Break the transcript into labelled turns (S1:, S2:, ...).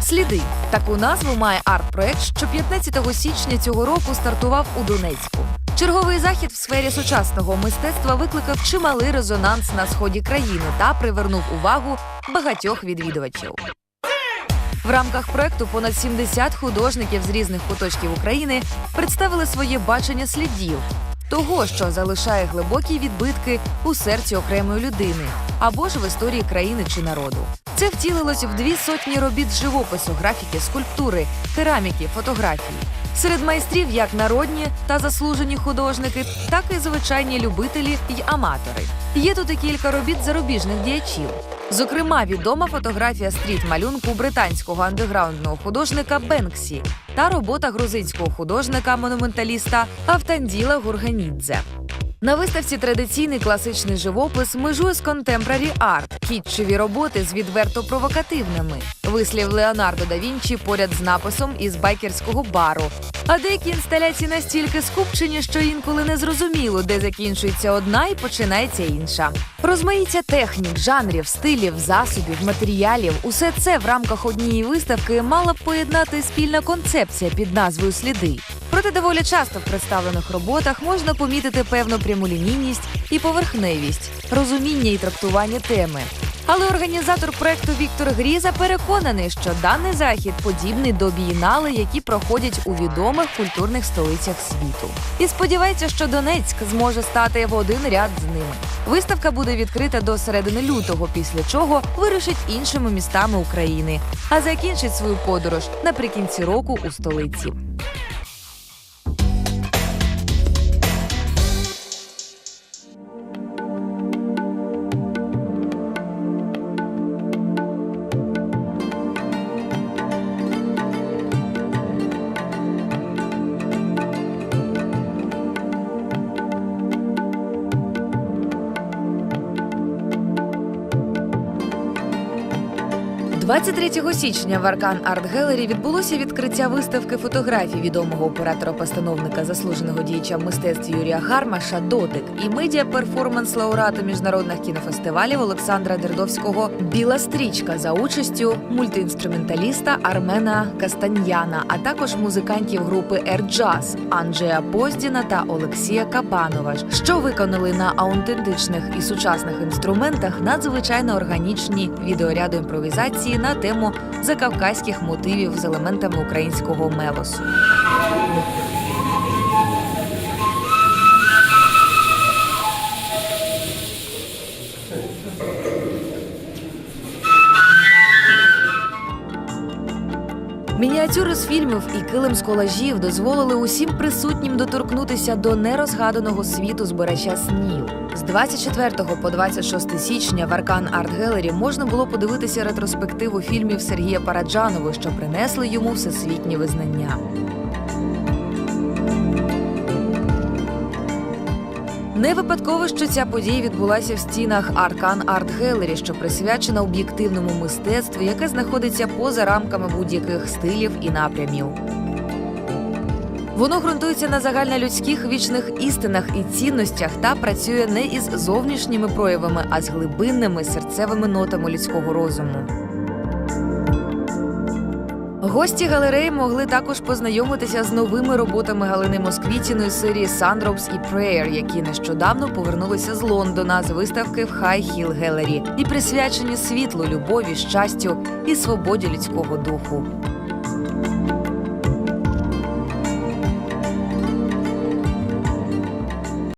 S1: Сліди таку назву має арт-проект, що 15 січня цього року стартував у Донецьку. Черговий захід в сфері сучасного мистецтва викликав чималий резонанс на сході країни та привернув увагу багатьох відвідувачів. В рамках проекту понад 70 художників з різних куточків України представили своє бачення слідів того, що залишає глибокі відбитки у серці окремої людини або ж в історії країни чи народу. Це втілилось в дві сотні робіт живопису, графіки, скульптури, кераміки, фотографії. Серед майстрів як народні та заслужені художники, так і звичайні любителі й аматори. Є тут і кілька робіт зарубіжних діячів. Зокрема, відома фотографія стріт-малюнку британського андеграундного художника Бенксі та робота грузинського художника-монументаліста Автанділа Гурганідзе. На виставці традиційний класичний живопис межує з контемпрарі арт, кітчеві роботи з відверто провокативними. Вислів Леонардо да Вінчі поряд з написом із байкерського бару. А деякі інсталяції настільки скупчені, що інколи не зрозуміло, де закінчується одна і починається інша. Розмаїття технік, жанрів, стилів, засобів, матеріалів усе це в рамках однієї виставки мала б поєднати спільна концепція під назвою Сліди. Проте доволі часто в представлених роботах можна помітити певну прямолінійність і поверхневість, розуміння і трактування теми. Але організатор проекту Віктор Гріза переконаний, що даний захід подібний до бієнали, які проходять у відомих культурних столицях світу. І сподівається, що Донецьк зможе стати в один ряд з ними. Виставка буде відкрита до середини лютого, після чого вирушить іншими містами України, а закінчить свою подорож наприкінці року у столиці. – 23 січня в Аркан Арт Гелері відбулося відкриття виставки фотографій відомого оператора-постановника заслуженого діяча мистецтв Юрія Гармаша Дотик і медіа-перформанс лауреата міжнародних кінофестивалів Олександра Дердовського Біла стрічка за участю мультиінструменталіста Армена Кастаньяна, а також музикантів групи Ер-Джаз Анджея Поздіна та Олексія Кабанова, що виконали на аутентичних і сучасних інструментах надзвичайно органічні відеоряду імпровізації на тему закавказьких мотивів з елементами українського мелосу. Мініатюри з фільмів і килим з колажів дозволили усім присутнім доторкнутися до нерозгаданого світу збирача снів. З 24 по 26 січня в Аркан Арт Гелері можна було подивитися ретроспективу фільмів Сергія Параджанова, що принесли йому всесвітнє визнання. Не випадково, що ця подія відбулася в стінах Аркан Арт Гелері, що присвячена об'єктивному мистецтву, яке знаходиться поза рамками будь-яких стилів і напрямів. Воно ґрунтується на загальнолюдських вічних істинах і цінностях та працює не із зовнішніми проявами, а з глибинними серцевими нотами людського розуму. Гості галереї могли також познайомитися з новими роботами Галини Москвітіної серії Sundrops і Prayer, які нещодавно повернулися з Лондона з виставки в High Hill Gallery і присвячені світлу, любові, щастю і свободі людського духу.